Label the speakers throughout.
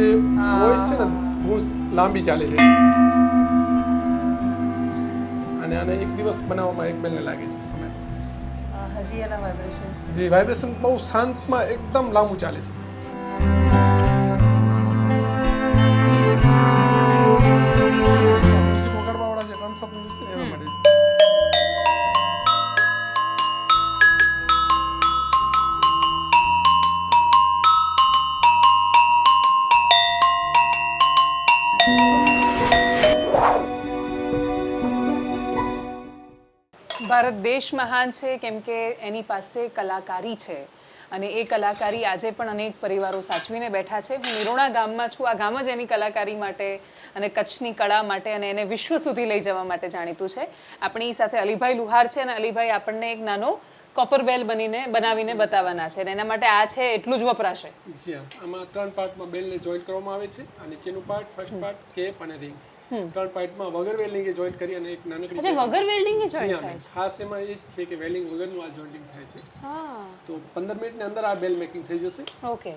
Speaker 1: જે વોઇસ છે ને બહુ લાંબી ચાલે છે. અને આને એક દિવસ બનાવવામાં એક બેલને લાગે છે સમય.
Speaker 2: હજી એના વાઇબ્રેશન્સ
Speaker 1: જે વાઇબ્રેશન બહુ શાંતમાં એકદમ લાંબુ ચાલે છે.
Speaker 2: ભારત દેશ મહાન છે, કેમ કે એની પાસે કલાકારી છે. અને એ કલાકારી આજે પણ અનેક પરિવારો સાચવીને બેઠા છે. હું નિરોણા ગામમાં છું. આ ગામ જ એની કલાકારી માટે અને કચ્છની કળા માટે અને એને વિશ્વ સુધી લઈ જવા માટે જાણીતું છે. આપણી સાથે અલીભાઈ લુહાર છે અને અલીભાઈ, આપણને એક નાનો કોપર બેલ બનીને બનાવીને બતાવવાના છે અને એના માટે આ છે એટલું જ વપરાશે.
Speaker 1: જી આમાં ત્રણ પાર્ટમાં બેલને જોઈન્ટ કરવામાં આવે છે અને નીચેનું પાર્ટ ફર્સ્ટ પાર્ટ કેપ અને રિંગ ત્રણ પાઇપમાં વગર વેલ્ડિંગે જોઈન્ટ કરી અને એક નાનકડી
Speaker 2: અચ્છા વગર વેલ્ડિંગ જોઈન્ટ થાય છે.
Speaker 1: ખાસ એમાં એ જ છે કે વેલ્ડિંગ વગરનું આ જોઈન્ટિંગ થાય છે.
Speaker 2: હા.
Speaker 1: તો પંદર મિનિટની અંદર આ બેલ મેકિંગ થઈ જશે.
Speaker 2: ઓકે.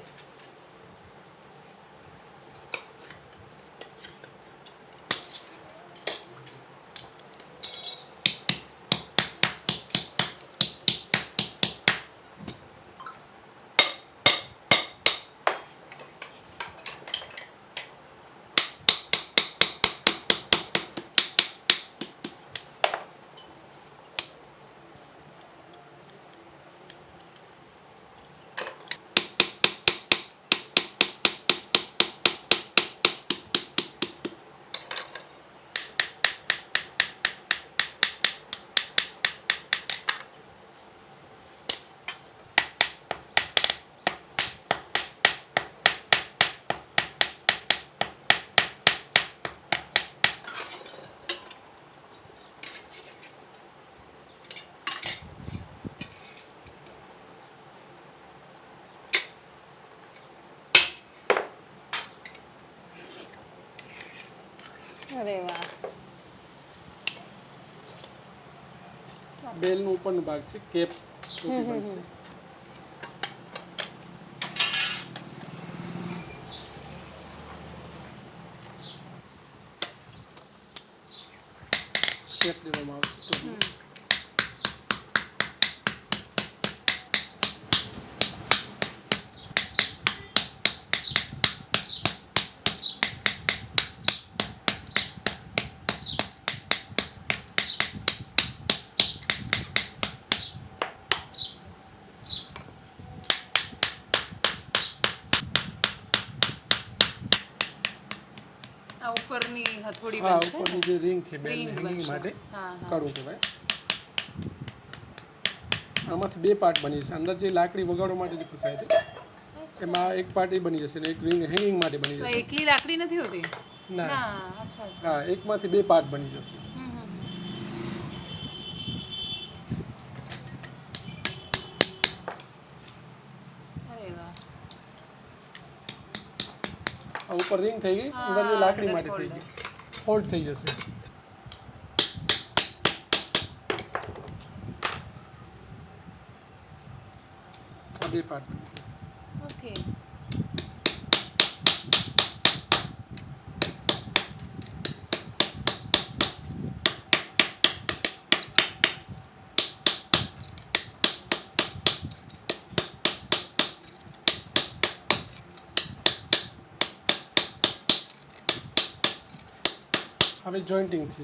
Speaker 1: બેલનું ઉપરનું ભાગ છે કેપ છે. શેપ દેવામાં આવશે ટોપીમાં.
Speaker 2: આ ઉપરની હથોડી
Speaker 1: હા
Speaker 2: બનશે
Speaker 1: ઉપરની જે રિંગ છે બેલ
Speaker 2: Ring
Speaker 1: હેંગિંગ
Speaker 2: બનશે.
Speaker 1: માટે
Speaker 2: હા, હા.
Speaker 1: કડવું કહેવાય આમાંથી બે પાર્ટ બની જશે અંદર જે લાકડી વગાડવા માટે જે ફસાય છે એમાં એક પાર્ટ એ બની જશે ને એક રિંગ હેંગિંગ માટે બની
Speaker 2: તો
Speaker 1: જશે
Speaker 2: એકલી લાકડી નથી હોતી
Speaker 1: ના
Speaker 2: ના અચ્છા અચ્છા
Speaker 1: હા એકમાંથી બે પાર્ટ બની જશે
Speaker 2: હમ, હમ. અરે વાહ
Speaker 1: આ ઉપર રિંગ થઈ ગઈ
Speaker 2: હા,
Speaker 1: અંદર જે લાકડી
Speaker 2: અંદર
Speaker 1: માટે થઈ
Speaker 2: folder.
Speaker 1: ગઈ ફોલ્ડ થઈ જશે. આ બે
Speaker 2: ઓકે
Speaker 1: હવે જોઈન્ટિંગ છે.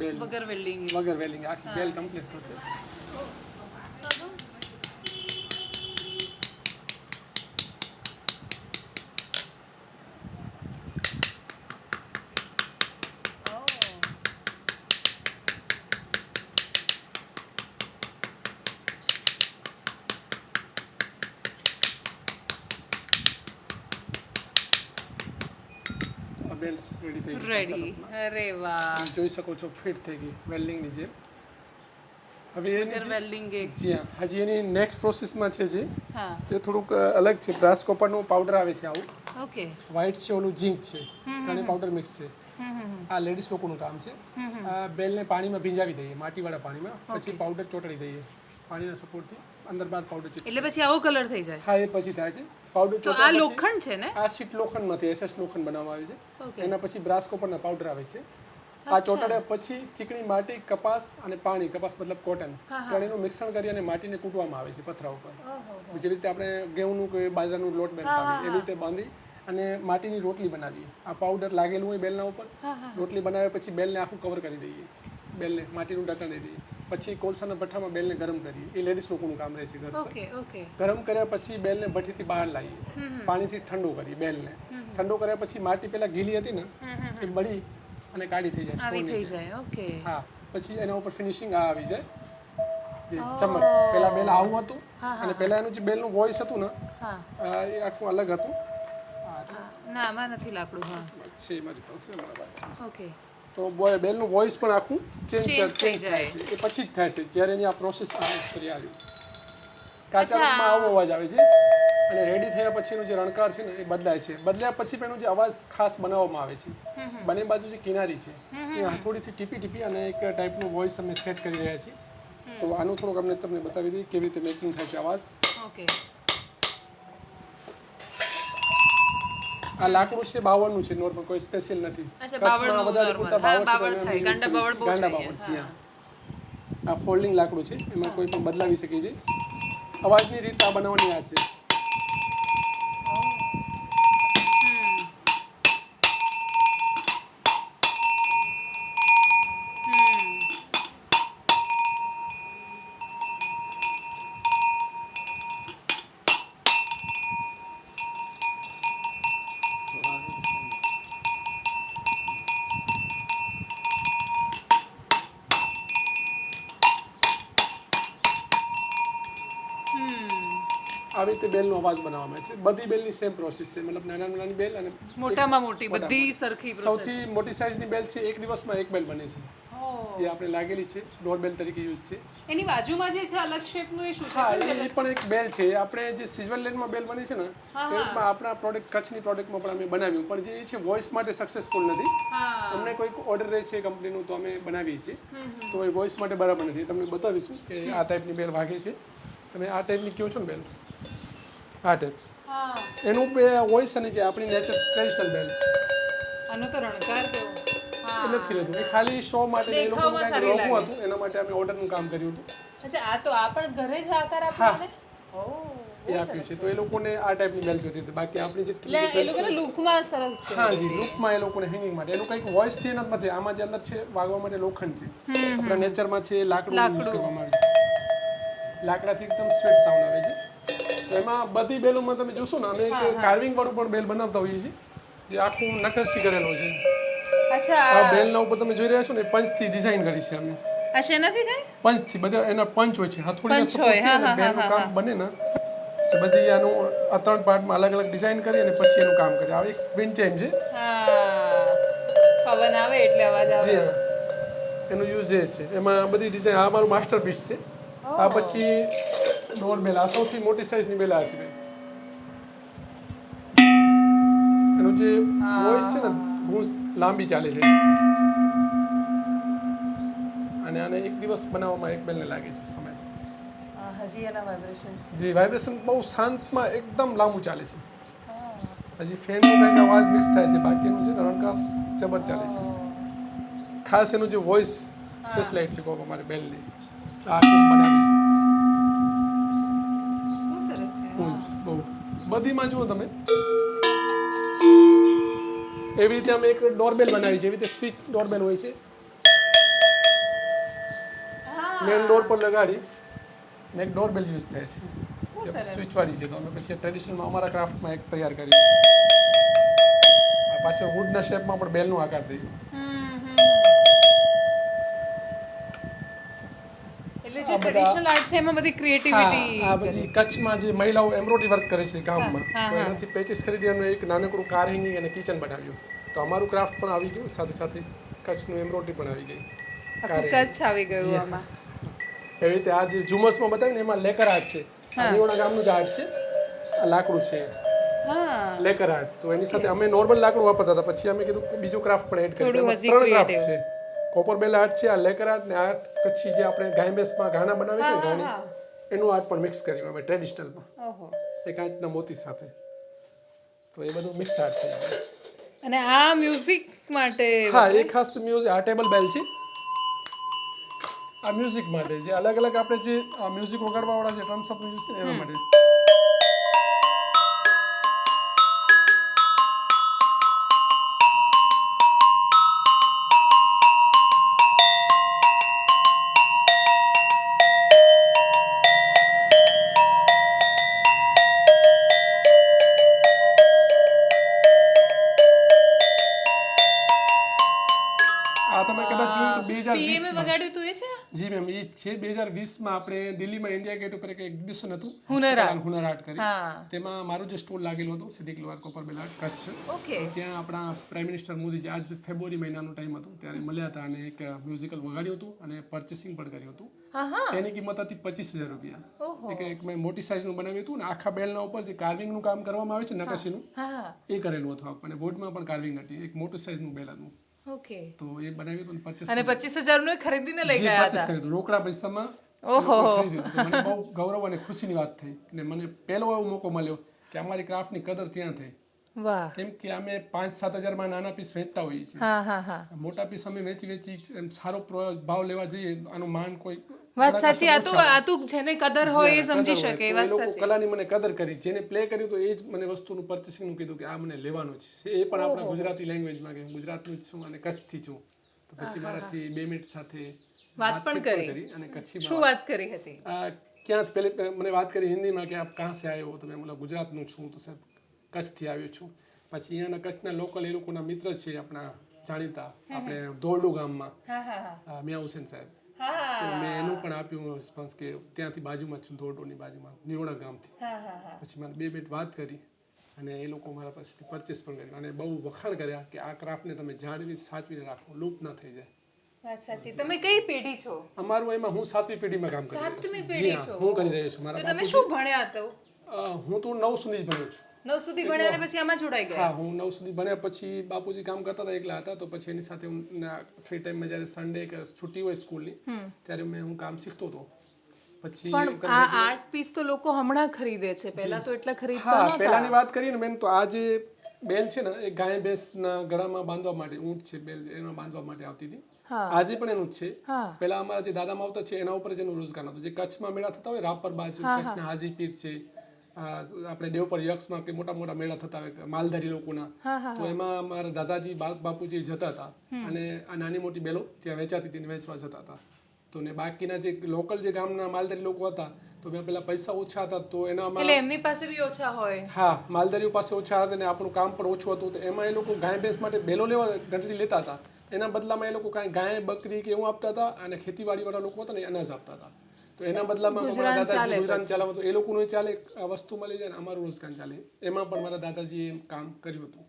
Speaker 1: બેલ
Speaker 2: વગર વેલ્ડિંગ
Speaker 1: વગર વેલિંગ આખી બેલ કમ્પ્લીટ થશે. બેલ રેડી થઈ ગઈ.
Speaker 2: રેડી અરે વાહ.
Speaker 1: જોઈ શકો છો ફિટ થઈ ગઈ વેલ્ડિંગની જેમ હવે એની
Speaker 2: વેલ્ડિંગ એક
Speaker 1: જી હા. હજી એની નેક્સ્ટ પ્રોસેસમાં છે જે
Speaker 2: હા.
Speaker 1: તે થોડુંક અલગ છે. બ્રાસ કોપરનું પાવડર આવે છે આવું.
Speaker 2: ઓકે.
Speaker 1: વ્હાઇટ છે ઓલું ઝીંક છે. ત્રણે પાવડર મિક્સ છે. આ લેડીઝ લોકોનું કામ છે. આ બેલને પાણીમાં ભીંજાવી દઈએ માટીવાળા પાણીમાં. પછી પાવડર ચોટાડી દઈએ પાણીના સપોર્ટથી અંદર બહાર પાવડર ચીપ
Speaker 2: એટલે પછી આવો કલર થઈ જાય.
Speaker 1: હા એ પછી થાય છે. પાવડર
Speaker 2: તો આ લોખંડ છે ને?
Speaker 1: આ શીટ લોખંડમાંથી એસએસ લોખંડ બનાવવામાં આવે છે. એના પછી બ્રાસ કોપરના પાવડર આવે છે. આ ચોટાડ્યા પછી ચીકણી માટી કપાસ અને પાણી કપાસ મતલબ કોટન ત્રણેયનું મિશ્રણ કરી અને માટીને કૂટવામાં આવે છે પથરા ઉપર. જેવી રીતે આપણે ઘઉંનું કે બાજરાનું લોટ બનાવીએ એવી રીતે બાંધી અને માટીની રોટલી બનાવીએ. આ પાવડર લાગેલું હોય બેલના ઉપર. રોટલી બનાવ્યા પછી બેલને આખું કવર કરી દઈએ. બેલને માટીનું ઢક્કણ દઈ દઈએ. પછી કોલસાના ભઠ્ઠામાં બેલને ગરમ કરીએ. એ લેડીઝ લોકોનું કામ રહે છે ઘર
Speaker 2: ઓકે ઓકે.
Speaker 1: ગરમ કર્યા પછી બેલને ભઠ્ઠીથી બહાર લાવીએ. પાણીથી ઠંડુ કરીએ બેલને. ઠંડુ કર્યા પછી માટી પહેલા ગીલી હતી ને એ બળી અને કાળી થઈ જાય
Speaker 2: આવી થઈ જાય ઓકે.
Speaker 1: હા પછી એના ઉપર ફિનિશિંગ આ આવી જાય. જે ચમક. પેલા બેલ આવું હતું અને પહેલા એનું જે બેલનું વોઇસ હતું ને એ આખું અલગ હતું.
Speaker 2: ના આમાં નથી લાકડું હા.
Speaker 1: છે મારી પાસે
Speaker 2: ઓકે.
Speaker 1: તો બોય બેલનું વોઇસ પણ આખું ચેન્જ
Speaker 2: થઈ જાય.
Speaker 1: એ પછી જ થાય છે જ્યારે એની આ પ્રોસેસ કરી આવી. કાચામાં આવો અવાજ આવે છે. અને રેડી થયા પછીનું જે રણકાર છે ને એ બદલાય છે. બદલ્યા પછી પણ એનો જે અવાજ ખાસ બનાવવામાં આવે છે. બંને બાજુ જે કિનારી છે એ હથોડીથી ટીપી ટીપી અને એક ટાઈપનું વોઇસ અમે સેટ કરી રહ્યા છીએ. તો આનું થોડુંક અમને તમને બતાવી દઈએ કેવી રીતે મેકિંગ થાય છે અવાજ
Speaker 2: ઓકે
Speaker 1: આ લાકડું છે બાવળનું છે નોર્મલ કોઈ સ્પેશિયલ નથી. કચ્છમાં વધારે પૂરતા બાવળ છે
Speaker 2: ગાંડા બાવળ બહુ
Speaker 1: છે આ ફોલ્ડિંગ લાકડું છે એમાં કોઈ પણ બદલાવી શકે છે. અવાજની રીત આ બનાવવાની આ છે આવી રીતે બેલનો અવાજ બનાવવામાં આવે છે. બધી બેલની સેમ પ્રોસેસ છે. મતલબ નાના નાની બેલ અને
Speaker 2: મોટામાં મોટી બધી સરખી
Speaker 1: સૌથી મોટી સાઇઝની બેલ છે એક દિવસમાં એક બેલ બને છે. જે આપણે લાગેલી છે ડોર બેલ તરીકે યુઝ છે.
Speaker 2: એની બાજુમાં જે છે અલગ શેપનું એ શું છે?
Speaker 1: એ પણ એક બેલ છે. આપણે જે સ્વિટ્ઝરલેન્ડમાં બેલ બની છે ને એમાં આપણા પ્રોડક્ટ કચ્છની પ્રોડક્ટમાં પણ અમે બનાવ્યું. પણ જે છે વોઇસ માટે સક્સેસફુલ નથી. અમને કોઈક ઓર્ડર રહે છે કંપનીનું તો અમે બનાવીએ છીએ. તો એ વોઇસ માટે બરાબર નથી. તમને બતાવીશું કે આ ટાઈપની બેલ વાગે છે. તમે આ ટાઈપની કહો છો ને બેલ? આ ટાઈપ એનું બે હોય છે ને જે આપણી નેચર ટ્રેડિશનલ બેલ
Speaker 2: આનો તો રણકાર કેવો?
Speaker 1: એ નથી રહેતું. એ ખાલી શો માટે એ
Speaker 2: લોકો
Speaker 1: રોકવું હતું. એના માટે અમે ઓર્ડરનું કામ કર્યું હતું.
Speaker 2: અચ્છા આ તો આ પણ ઘરે જ આકાર આપ્યો ઓ
Speaker 1: એ આપ્યું છે. તો એ લોકોને આ ટાઈપની બેલ જોતી હતી. બાકી આપણી જે
Speaker 2: એટલે એ લોકોને લુકમાં સરસ છે.
Speaker 1: હા જી લુકમાં એ લોકોને હેંગિંગ માટે. એનું કંઈક વોઇસથી નથી આમાં જે અંદર છે વાગવા માટે લોખંડ છે. આપણા નેચરમાં છે લાકડું યુઝ કરવામાં આવે છે. લાકડાથી એકદમ સ્વીટ સાઉન્ડ આવે છે. એમાં બધી બેલોમાં તમે જોશો ને અમે એક કાર્વિંગ વાળું પણ બેલ બનાવતા હોઈએ છીએ જે આખું નકશી કરેલું છે.
Speaker 2: અચ્છા.
Speaker 1: આ બેલના ઉપર તમે જોઈ રહ્યા છો ને પંચથી ડિઝાઇન કરી છે અમે.
Speaker 2: આ શેનાથી થાય?
Speaker 1: પંચથી બધા એના પંચ હોય છે હથોડીના
Speaker 2: પંચ હોય,
Speaker 1: support થી
Speaker 2: હા,
Speaker 1: અને બેલનું કામ બને ને તો બધી આનું આ ત્રણ પાર્ટમાં અલગ અલગ ડિઝાઇન કરી અને પછી એનું કામ કરે. આ એક વિન્ડ ચેમ છે.
Speaker 2: હા. પવન આવે એટલે અવાજ આવે.
Speaker 1: જી હા. એનો યુઝ એ છે. એમાં બધી ડિઝાઇન આ મારું માસ્ટરપીસ છે. આ પછી ડોર બેલ આ સૌથી મોટી સાઈઝની બેલા છે એનું જે વોઇસ છે ને ગૂંજ લાંબી ચાલે છે. અને આને એક દિવસ બનાવવામાં એક બેલને લાગે છે સમય.
Speaker 2: હજી એના વાઇબ્રેશન્સ
Speaker 1: જી વાઇબ્રેશન બહુ શાંતમાં એકદમ લાંબુ ચાલે છે. હજી ફેનનો કંઈક અવાજ મિક્સ થાય છે બાકીનું છે ને રણકાર જબર ચાલે છે. ખાસ એનું જે વોઇસ સ્પેશલાઇટ છે કહો અમારે બેલની આ બનાવી
Speaker 2: બહુ છે
Speaker 1: બહુ. બધીમાં જુઓ તમે. એવી રીતે અમે એક ડોરબેલ બનાવી છે. એવી રીતે સ્વિચ ડોરબેલ હોય છે. મેન ડોર પર લગાડી ને એક ડોરબેલ યુઝ થાય છે.
Speaker 2: સ્વિચવાળી
Speaker 1: સ્વિચ વાળી છે તો અમે પછી ટ્રેડિશનલમાં અમારા ક્રાફ્ટમાં એક તૈયાર કરી પાછળ વુડના શેપમાં પણ બેલનો આકાર થઈ
Speaker 2: હમ, હમ. એટલે જે ટ્રેડિશનલ આર્ટ છે એમાં બધી ક્રિએટિવિટી
Speaker 1: આ બધી કચ્છમાં જે મહિલાઓ એમ્બ્રોઇડરી વર્ક કરે છે ગામમાં તો એનાથી પેચીસ ખરીદી અમે એક નાનકડું કાર હેંગિંગ અને કિચન બનાવ્યું. તો અમારું ક્રાફ્ટ પણ આવી ગયું સાથે સાથે કચ્છનું એમ્બ્રોઇડરી પણ આવી ગઈ.
Speaker 2: આખું કચ્છ આવી ગયું આમાં.
Speaker 1: એવી રીતે આ જે ઝુમસમાં બતાવ્યું ને એમાં લેકર આર્ટ છે. દેવણા ગામનું જ આર્ટ છે. આ લાકડું છે. લેકર આર્ટ તો એની સાથે અમે નોર્મલ લાકડું વાપરતા હતા. પછી અમે કીધું બીજું ક્રાફ્ટ પણ એડ કરી
Speaker 2: થોડું
Speaker 1: એમાં
Speaker 2: હજી
Speaker 1: ત્રણ ક્રાફ્ટ છે. કોપર બેલ આર્ટ છે આ લેકર આર્ટ ને આર્ટ કચ્છી જે આપણે ગાય ભેંસમાં ઘાના બનાવે છે ઘાણી એનું આર્ટ પણ મિક્સ કર્યું અમે ટ્રેડિશનલમાં
Speaker 2: ઓહો.
Speaker 1: એક આર્ટના મોતી સાથે. તો એ બધું મિક્સ આર્ટ છે
Speaker 2: અને આ મ્યુઝિક માટે
Speaker 1: હા એ ખાસ મ્યુઝિક આ ટેબલ બેલ છે. આ મ્યુઝિક માટે જે અલગ અલગ આપણે જે મ્યુઝિક વગાડવાવાળા જે ડ્રમ્સ અપ મ્યુઝિક છે એના માટે. વીસમાં આપણે દિલ્હીમાં ઇન્ડિયા ગેટ ઉપર એક એક્ઝિબિશન હતું.
Speaker 2: હુનર
Speaker 1: હુનર આર્ટ કરી. તેમાં મારું જે સ્ટોલ લાગેલું હતું સિદ્ધિક લોહાર કોપર બેલા કચ્છ.
Speaker 2: ઓકે.
Speaker 1: ત્યાં આપણા પ્રાઇમ મિનિસ્ટર મોદીજી આજ ફેબ્રુઆરી મહિનાનો ટાઈમ હતો. ત્યારે મળ્યા હતા અને એક મ્યુઝિકલ વગાડ્યું હતું અને પરચેસિંગ પણ કર્યું હતું. તેની કિંમત હતી પચીસ હજાર રૂપિયા. એક એક મેં મોટી સાઇઝનું બનાવ્યું હતું ને આખા બેલના ઉપર જે કાર્વિંગનું કામ કરવામાં આવે છે નકાશીનું એ કરેલું હતું અને વોડમાં પણ કાર્વિંગ હતી. એક મોટું સાઇઝનું બેલ હતું.
Speaker 2: ઓકે.
Speaker 1: તો એ બનાવ્યું હતું પચીસ
Speaker 2: અને પચીસ હજારનું ખરીદીને લઈ ગયા હતું.
Speaker 1: રોકડા પૈસામાં
Speaker 2: ઓહો.
Speaker 1: મને બહુ ગૌરવ અને ખુશીની વાત થઈ. અને મને પહેલો એવો મોકો મળ્યો કે અમારી ક્રાફ્ટની કદર ત્યાં થઈ. કેમ કે અમે પાંચ સાત હજારમાં નાના પીસ વેચતા હોઈએ છીએ. મોટા પીસ અમે વેચી વેચી એમ સારો ભાવ લેવા જઈએ આનું માન કોઈ
Speaker 2: વાત સાચી. આ તો આ તો જેને કદર હોય એ સમજી શકે વાત સાચી.
Speaker 1: કલાની મને કદર કરી. જેને પ્લે કર્યું તો એ જ મને વસ્તુનું પર્ચેસિંગનું કીધું કે આ મને લેવાનું છે. એ પણ આપણા ગુજરાતી લેંગ્વેજમાં કે હું ગુજરાતનું જ છું અને કચ્છથી છું. તો પછી મારાથી બે મિનિટ સાથે
Speaker 2: વાત પણ કરી.
Speaker 1: અને કચ્છી
Speaker 2: શું વાત કરી હતી?
Speaker 1: ક્યાં પહેલે મને વાત કરી હિન્દીમાં કે આપ કહાં સે આયો તો મેં બોલા ગુજરાતનું છું. તો સાહેબ કચ્છથી આવ્યો છું. પછી અહીંયાના કચ્છના લોકલ એ લોકોના મિત્ર છે આપણા જાણીતા આપણે ધોરડુ ગામમાં. મિયા હુસેન સાહેબ. તો મેં એનું પણ આપ્યું રિસ્પોન્સ કે ત્યાંથી બાજુમાં છું ધોરડોની બાજુમાં નિરોણા ગામથી. પછી મને બે મિનિટ વાત કરી. અને એ લોકો મારા પાસેથી પરચેસ પણ કર્યું. અને બહુ વખાણ કર્યા કે આ ક્રાફ્ટને તમે જાળવી સાચવીને રાખો. લૂપ ના થઈ જાય.
Speaker 2: વાત સાચી. તમે કઈ પેઢી છો?
Speaker 1: અમારું એમાં હું સાતમી પેઢીમાં કામ કરી
Speaker 2: સાતમી પેઢી છો.
Speaker 1: હું કરી રહ્યો છું મારા
Speaker 2: તમે શું ભણ્યા તો?
Speaker 1: હું તો નવ સુધી જ ભણ્યો છું.
Speaker 2: નવ સુધી ભણ્યા અને પછી આમાં જોડાઈ ગયા?
Speaker 1: હા હું નવ સુધી ભણ્યા. પછી બાપુજી કામ કરતા હતા એકલા હતા તો પછી એની સાથે હું ફ્રી ટાઈમમાં જ્યારે સન્ડે કે છુટ્ટી હોય સ્કૂલની ત્યારે મેં હું કામ શીખતો હતો. પછી
Speaker 2: પણ આ આર્ટ પીસ તો લોકો હમણાં ખરીદે છે પહેલા તો એટલા ખરીદતા
Speaker 1: હા પહેલાની વાત કરીએ ને બેન તો આ જે બેલ છે ને એ ગાય ભેંસના ગળામાં બાંધવા માટે ઊંટ છે બેલ એમાં બાંધવા માટે આવતી હતી. આજે પણ એનું જ છે. પેલા અમારા જે દાદા માવતર છે એના ઉપર જ એનું રોજગાર હતું જે કચ્છમાં મેળા થતા હોય રાપર બાજુ કચ્છના હાજીપીર છે આપણે દેવપર યક્ષમાં કે મોટા મોટા મેળા થતા હોય માલધારી લોકોના. તો એમાં અમારા દાદાજી બાપુજી જતા હતા. અને આ નાની મોટી બેલો ત્યાં વેચાતી હતી વેચવા જતા હતા. તો ને બાકીના જે લોકલ જે ગામના માલધારી લોકો હતા તો મેં પેલા પૈસા ઓછા હતા તો એના
Speaker 2: એટલે એમની પાસે બી ઓછા હોય.
Speaker 1: હા માલધારીઓ પાસે ઓછા હતા ને આપણું કામ પણ ઓછું હતું તો એમાં એ લોકો ગાય ભેંસ માટે બેલો લેવા ગંટડી લેતા હતા. એના બદલામાં એ લોકો કાંઈ ગાય બકરી કે એવું આપતા હતા અને ખેતીવાડીવાળા લોકો હતા ને અનાજ આપતા હતા. તો એના બદલામાં મારા દાદાજી ગુજરાન ચાલે તો એ લોકોનું ચાલે આ વસ્તુ મળી જાય ને અમારું રોજગાર ચાલે. એમાં પણ મારા દાદાજીએ કામ કર્યું હતું.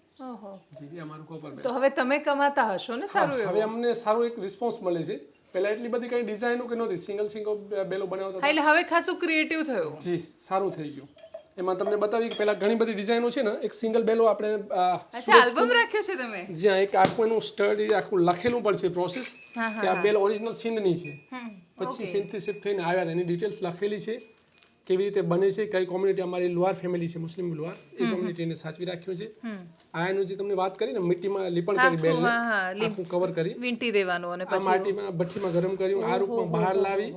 Speaker 1: જી અમારું કોપર
Speaker 2: તો હવે તમે કમાતા હશો ને સારું
Speaker 1: હવે અમને સારો એક રિસ્પોન્સ મળે છે. પહેલા એટલી બધી કઈ ડિઝાઇનો કે નહોતી સિંગલ સિંગલ બેલો બનાવતા
Speaker 2: હા, એટલે હવે ખાસું ક્રિએટિવ થયું.
Speaker 1: જી સારું થઈ ગયું. એમાં તમને બતાવી કે પહેલા ઘણી બધી ડિઝાઇનો છે ને એક સિંગલ બેલો આપણે આ,
Speaker 2: અચ્છા આલ્બમ રાખ્યો છે તમે?
Speaker 1: જ્યાં એક આખું એનું સ્ટડી આખું લખેલું પણ છે પ્રોસેસ
Speaker 2: હા,
Speaker 1: કે આ બેલ ઓરિજિનલ સિંધની છે. પછી શિફ્ટ થઈને આવ્યા હતા. એની ડિટેલ્સ લખેલી છે. કેવી રીતે બને છે કઈ કોમ્યુનિટી અમારી લુહાર ફેમિલી છે મુસ્લિમ લુહાર એ કોમ્યુનિટીને સાચવી રાખ્યું છે. આયાનું જે તમને વાત કરી ને મિટ્ટીમાં લીપણ કરી બેલ
Speaker 2: હા હા
Speaker 1: આખું કવર કરી.
Speaker 2: વીંટી દેવાનું અને
Speaker 1: પછી માટીમાં ભઠ્ઠીમાં ગરમ કર્યું આ રૂપમાં બહાર લાવી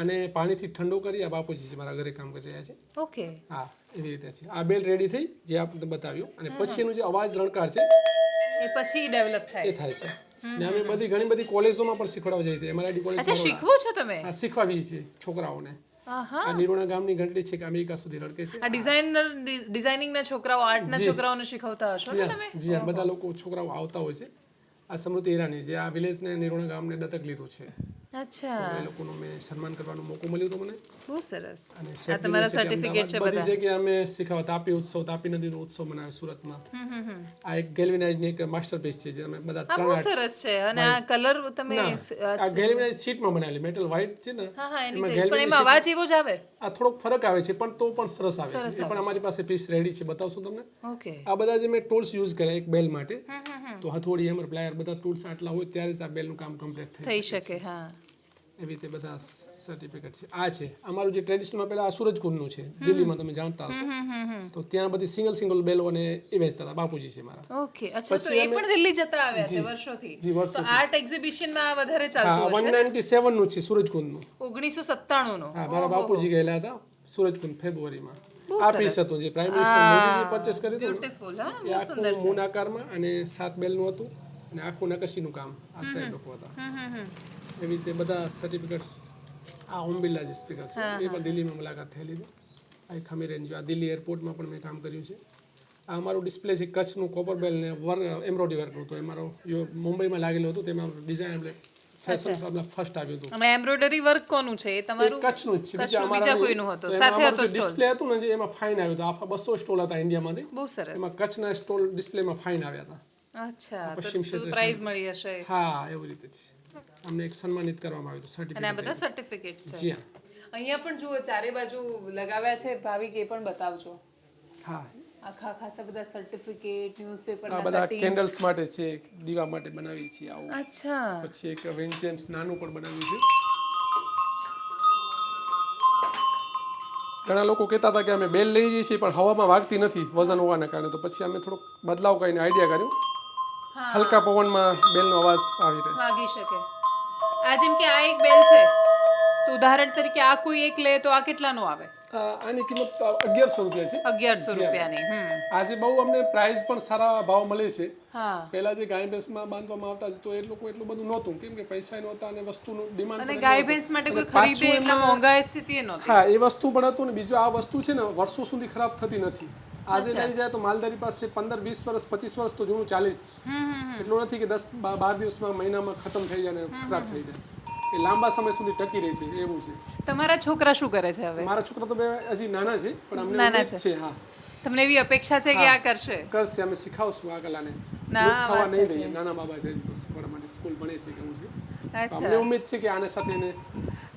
Speaker 1: અને પાણીથી ઠંડો કરી આ બાપુજી છે મારા ઘરે કામ કરી રહ્યા છે.
Speaker 2: ઓકે.
Speaker 1: હા એવી રીતે છે. આ બેલ રેડી થઈ જે આપણે બતાવ્યું. અને પછી એનું જે અવાજ રણકાર છે
Speaker 2: એ પછી ડેવલપ થાય.
Speaker 1: એ થાય છે. ને અમે બધી ઘણી બધી કોલેજોમાં પણ શીખવાડવા જઈએ છીએ. એમઆરઆઈડી કોલેજ
Speaker 2: અચ્છા શીખવો છો તમે?
Speaker 1: હા શીખવાડીએ છીએ છોકરાઓને. આ નિરોણા ગામની ઘંટડી છે કે અમેરિકા સુધી લડકે છે.
Speaker 2: આ ડિઝાઇનર ડિઝાઇનિંગ ના છોકરાઓ આર્ટ ના છોકરાઓને શીખવતા હશો ને તમે?
Speaker 1: જી હા બધા લોકો છોકરાઓ આવતા હોય છે. આ સમૃદ્ધિ ઈરાની જે આ વિલેજને નિરોણા ગામને દત્તક લીધું છે.
Speaker 2: અચ્છા.
Speaker 1: એ લોકોનું મેં સન્માન કરવાનો મોકો મળ્યો હતો મને.
Speaker 2: બહુ સરસ. આ તમારા સર્ટિફિકેટ છે બધા
Speaker 1: જગ્યાએ અમે શીખવા તાપી ઉત્સવ તાપી નદીનો ઉત્સવ મનાવે સુરતમાં.
Speaker 2: હમ હમ હમ.
Speaker 1: આ એક ગેલ્વિનાઇઝની એક માસ્ટરપીસ છે જે અમે બધા
Speaker 2: ત્રણ બહુ સરસ છે. અને આ કલર તમે
Speaker 1: આ ગેલ્વિનાઇઝ શીટમાં બનાવેલી મેટલ વ્હાઇટ છે ને
Speaker 2: હા હા એની પણ એમાં અવાજ એવો જ આવે.
Speaker 1: આ થોડોક ફરક આવે છે પણ તો પણ સરસ આવે છે. એ પણ અમારી પાસે પીસ રેડી છે બતાવશું તમને.
Speaker 2: ઓકે.
Speaker 1: આ બધા જે મેં ટૂલ્સ યુઝ કર્યા એક બેલ માટે તો હથોડી હેમર પ્લાયર બધા ટૂલ્સ આટલા હોય ત્યારે જ આ બેલનું કામ કમ્પ્લીટ
Speaker 2: થઈ શકે હા.
Speaker 1: એવી રીતે બધા સર્ટિફિકેટ છે. આ છે. અમારું જે ટ્રેડિશનલમાં પહેલા આ સૂરજકુંડનું છે. દિલ્હીમાં તમે જાણતા હશો. તો ત્યાં બધી સિંગલ સિંગલ બેલો અને એ વેચતા હતા. બાપુજી છે મારા.
Speaker 2: ઓકે અચ્છા તો એ પણ દિલ્હી જતા આવ્યા છે વર્ષોથી.
Speaker 1: જી વર્ષો
Speaker 2: તો આર્ટ એક્ઝિબિશનમાં વધારે ચાલતું
Speaker 1: વન નાઇન્ટી સેવનનું છે સૂરજકુંડનું
Speaker 2: ઓગણીસો સત્તાણું નું
Speaker 1: હા મારા બાપુજી ગયેલા હતા સૂરજકુંડ ફેબ્રુઆરીમાં. આ પીસ હતું જે પ્રાઇમ મિનિસ્ટર મોદીજી પરચેસ કર્યું હતું ને,
Speaker 2: બ્યુટીફુલ હા
Speaker 1: સુંદર છે. મૂન આકારમાં અને સાત બેલનું હતું. અને આખું નકશીનું કામ આ સાહેબ લોકો હતા.
Speaker 2: હમ હમ હમ.
Speaker 1: એવી રીતે બધા સર્ટિફિકેટ્સ આ ઓમ બિરલા જે સ્પીકર છે એ પણ દિલ્હીમાં મુલાકાત થયેલી છે આ ખમી રેન્જ આ દિલ્હી એરપોર્ટમાં પણ મેં કામ કર્યું છે. આ અમારું ડિસ્પ્લે છે કચ્છનું કોપર બેલ ને વર્ક એમ્બ્રોઇડરી વર્કનું તો એ મારો મુંબઈમાં લાગેલું હતું તેમાં ડિઝાઇન એટલે ફેશન ફર્સ્ટ આવ્યું હતું.
Speaker 2: અમે એમ્બ્રોઇડરી વર્ક કોનું છે? એ તમારું
Speaker 1: કચ્છનું જ છે. બીજા
Speaker 2: બીજા કોઈનું હતું. સાથે હતો
Speaker 1: ડિસ્પ્લે હતું ને જે એમાં ફાઇન આવ્યું હતું. આખા બસો સ્ટોલ હતા ઇન્ડિયામાંથી
Speaker 2: બહુ સરસ.
Speaker 1: એમાં કચ્છના સ્ટોલ ડિસ્પ્લેમાં ફાઇન આવ્યા હતા.
Speaker 2: અચ્છા તો પ્રાઇઝ મળી હશે.
Speaker 1: હા એવું રીતે છે અમને એક સન્માનિત કરવામાં આવ્યું હતું
Speaker 2: અને આ
Speaker 1: સર્ટિફિકેટ
Speaker 2: બધા સર્ટિફિકેટ્સ છે.
Speaker 1: જી હા.
Speaker 2: અહીંયા પણ જુઓ ચારે બાજુ લગાવ્યા છે ભાવિક એ પણ બતાવજો.
Speaker 1: હા.
Speaker 2: આખા ખાસા બધા સર્ટિફિકેટ ન્યૂઝપેપર
Speaker 1: આ બધા કેન્ડલ્સ માટે છે દીવા માટે બનાવી છે આવું.
Speaker 2: અચ્છા.
Speaker 1: પછી એક વેન્ચેન્સ નાનું પણ બનાવ્યું છે. ઘણા લોકો કહેતા હતા કે અમે બેલ લઈ જઈએ છીએ પણ હવામાં વાગતી નથી વજન હોવાના કારણે. તો પછી અમે થોડોક બદલાવ કરીને આઈડિયા કર્યો. હલકા પવનમાં બેલનો અવાજ આવી રહે.
Speaker 2: વાગી શકે. આ જેમ કે આ એક બેલ છે તો ઉદાહરણ તરીકે આ કોઈ એક લે તો આ કેટલાનો આવે?
Speaker 1: આની કિંમત અગિયારસો રૂપિયા છે.
Speaker 2: અગિયારસો રૂપિયાની
Speaker 1: આજે બહુ અમને પ્રાઇસ પણ સારા ભાવ મળે છે. પેલા જે ગાય ભેંસમાં બાંધવામાં આવતા તો એ લોકો એટલું બધું નહોતું. કેમ કે પૈસા નહોતા અને વસ્તુનું ડિમાન્ડ
Speaker 2: અને ગાય ભેંસ માટે કોઈ ખરીદે એટલા મોંઘા સ્થિતિ એ નહોતી.
Speaker 1: હા એ વસ્તુ પણ હતું ને બીજું આ વસ્તુ છે ને વર્ષો સુધી ખરાબ થતી નથી. આજે લઈ જાય તો માલધારી પાસે પંદર વીસ વર્ષ પચીસ વર્ષ તો જૂનું ચાલે જ એટલું નથી કે દસ બાર દિવસમાં મહિનામાં ખતમ થઈ જાય ને ખરાબ થઈ જાય. એ લાંબા સમય સુધી ટકી રહે છે એવું છે.
Speaker 2: તમારા છોકરા શું કરે છે હવે?
Speaker 1: મારા છોકરા તો બે હજી નાના છે પણ અમને
Speaker 2: નાના
Speaker 1: છે. હા.
Speaker 2: તમને એવી અપેક્ષા છે કે આ કરશે?
Speaker 1: કરશે અમે શીખાવશું આ કલાને
Speaker 2: ના,
Speaker 1: થવા નહીં નાના બાબા છે હજી તો શીખવાડવા માટે સ્કૂલ ભણે છે કેવું છે. અમને ઉમેદ છે કે આને સાથે એને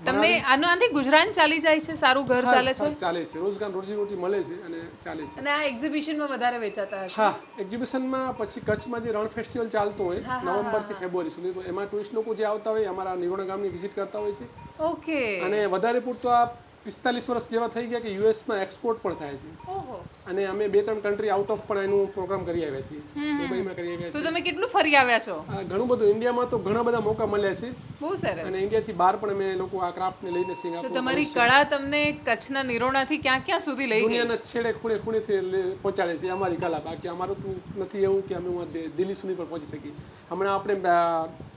Speaker 2: તમને આનો આથી ગુજરાન ચાલી જાય છે? સારું ઘર ચાલે છે?
Speaker 1: ચાલે છે. રોજગાર રોજી રોટી મળે છે અને ચાલે છે.
Speaker 2: અને આ એક્ઝિબિશનમાં વધારે વેચાતા હશે?
Speaker 1: હા એક્ઝિબિશનમાં પછી કચ્છમાં જે રણ ફેસ્ટિવલ ચાલતો હોય નવેમ્બરથી ફેબ્રુઆરી સુધી તો એમાં ટુરિસ્ટ લોકો જે આવતા હોય અમારા નિરોણા ગામની વિઝિટ કરતા હોય છે.
Speaker 2: ઓકે.
Speaker 1: અને વધારે પૂરતો આ પિસ્તાલીસ વર્ષ જેવા થઈ ગયા કે યુએસમાં એક્સપોર્ટ પણ થાય છે. અને અમે બે ત્રણ કન્ટ્રી આઉટ ઓફ પણ એનું પ્રોગ્રામ કરી આવ્યા છીએ. દુબઈમાં કરી આવ્યા
Speaker 2: તો
Speaker 1: છીએ.
Speaker 2: તમે કેટલું ફરી આવ્યા છો?
Speaker 1: ઘણું બધું ઇન્ડિયામાં તો ઘણા બધા મોકા મળ્યા છે.
Speaker 2: બહુ સરસ.
Speaker 1: અને ઇન્ડિયાથી બહાર પણ અમે લોકો આ ક્રાફ્ટને લઈને
Speaker 2: તો
Speaker 1: સિંગાપોર
Speaker 2: તમારી કળા તમને કચ્છના નિરોણાથી ક્યાં ક્યાં સુધી લઈ ગઈ?
Speaker 1: દુનિયાના છેડે ખૂણે ખૂણેથી પહોંચાડે છે અમારી કલા બાકી અમારું તો નથી એવું કે અમે દિલ્હી સુધી પણ પહોંચી શકીએ. હમણાં આપણે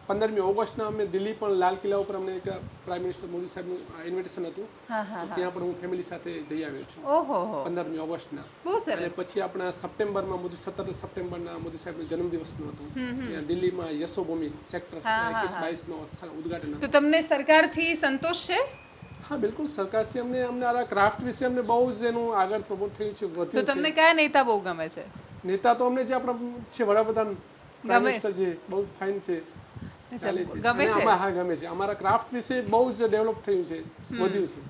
Speaker 1: પંદરમી ઓગસ્ટના અમે દિલ્હી પણ લાલ કિલ્લા ઉપર અમને એક પ્રાઇમ મિનિસ્ટર મોદી સાહેબનું ઇન્વિટેશન હતું. ત્યાં પણ હું ફેમિલી સાથે જઈ આવ્યો છું.
Speaker 2: ઓહો
Speaker 1: પંદરમી ઓગસ્ટના. અને પછી આપણા સપ્ટેમ્બરમાં મોદી સત્તર સપ્ટેમ્બરના મોદી સાહેબનો જન્મદિવસનું હતું. દિલ્હીમાં યશોભૂમિ સેક્ટર એકવીસ બાવીસનો ઉદઘાટન
Speaker 2: તો તમને સરકારથી સંતોષ છે?
Speaker 1: હા બિલકુલ સરકારથી અમને અમને આ ક્રાફ્ટ વિશે અમને બહુ જ એનું આગળ પ્રમોટ થયું છે
Speaker 2: તો
Speaker 1: વધ્યું છે.
Speaker 2: તમને કયા નેતા બહુ ગમે છે?
Speaker 1: નેતા તો અમને જે આપણા છે વડાપ્રધાન મિનિસ્ટર જે બહુ ફાઇન છે
Speaker 2: ગમે છે?
Speaker 1: હા ગમે છે. અમારા ક્રાફ્ટ વિશે બહુ જ ડેવલપ થયું છે વધ્યું છે.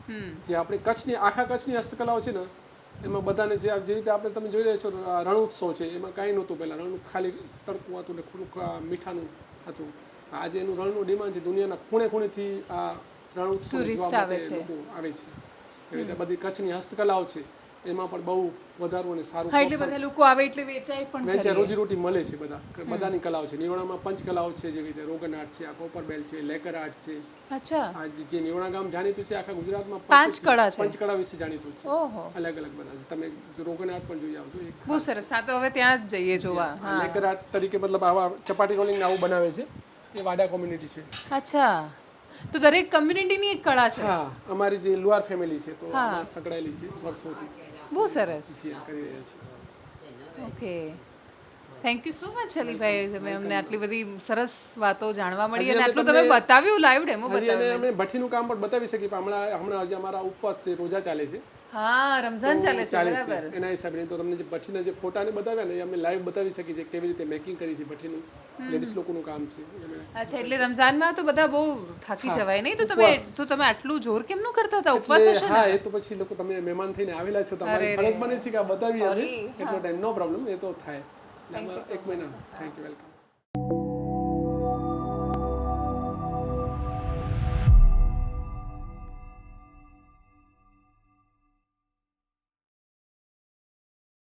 Speaker 1: જે આપણે કચ્છની આખા કચ્છની હસ્તકલાઓ છે ને એમાં બધાને જે જે રીતે આપણે તમે જોઈ રહ્યા છો રણ ઉત્સવ છે એમાં કાંઈ નહોતું પહેલાં. રણ ખાલી તડકું હતું ને આ મીઠાનું હતું. આજે એનું રણનું ડિમાન્ડ છે. દુનિયાના ખૂણે ખૂણેથી આ રણ ઉત્સવ
Speaker 2: આવે છે.
Speaker 1: આવે છે. એવી રીતે બધી કચ્છની હસ્તકલાઓ છે. એમાં પણ બહુ વધારું અને સારું
Speaker 2: હા એટલે બધા લોકો આવે એટલે વેચાય પણ
Speaker 1: વેચાય રોજીરોટી મળે છે બધા. બધાની કલાઓ છે. નિરોણામાં પંચ કલાઓ છે જેવી રીતે. રોગન આર્ટ છે આ કોપર બેલ છે લેકર આર્ટ છે.
Speaker 2: અચ્છા.
Speaker 1: આ જે- નિરોણા ગામ જાણીતું છે આખા ગુજરાતમાં
Speaker 2: પાંચ કળા છે.
Speaker 1: પંચ કળા વિશે જાણીતું છે.
Speaker 2: ઓહો.
Speaker 1: અલગ અલગ બધા. તમે રોગન આર્ટ પણ જોઈ આવજો. એક
Speaker 2: બહુ સરસ. આ તો હવે ત્યાં જ જઈએ જોવા.
Speaker 1: હા. લેકર આર્ટ તરીકે મતલબ આવા ચપાટી રોલિંગ આવું બનાવે છે. એ વાડા કોમ્યુનિટી છે.
Speaker 2: અચ્છા. તો દરેક કમ્યુનિટીની એક કળા છે.
Speaker 1: હા અમારી જે લુઆર ફેમિલી છે તો સંકળાયેલી છે વર્ષોથી.
Speaker 2: બહુ સરસ. Okay. Thank you so much Alibhai. તમે અમને આટલી બધી સરસ વાતો જાણવા મળી અને આટલું તમે બતાવ્યું લાઈવ ડેમો
Speaker 1: બતાવ્યું. અમે ભઠ્ઠીનું કામ પણ બતાવી શકીએ પણ હમણાં હમણાં આજે અમારા ઉપવાસ છે રોજા ચાલે છે.
Speaker 2: હા રમઝાન ચાલે છે બરાબર.
Speaker 1: એના હિસાબે તો તમને જે ભઠ્ઠીના જે ફોટાને બતાવ્યા ને એ અમે લાઈવ બતાવી શકીએ છીએ કેવી રીતે મેકિંગ કરી છે ભઠ્ઠીનું. લેડીઝ લોકોનું કામ છે.
Speaker 2: અચ્છા એટલે રમઝાનમાં તો બધા બહુ થાકી જવાય નહીં? તો તમે તો તમે આટલું જોર કેમ નું કરતા હતા? ઉપવાસ હશે
Speaker 1: હા એ તો પછી લોકો તમે મહેમાન થઈને આવેલા છો તમારી ફરજ બને છે કે આ
Speaker 2: બતાવી
Speaker 1: એટલો ટાઈમ નો પ્રોબ્લેમ એ તો થાય. એક મહિના થેન્ક યુ વેલકમ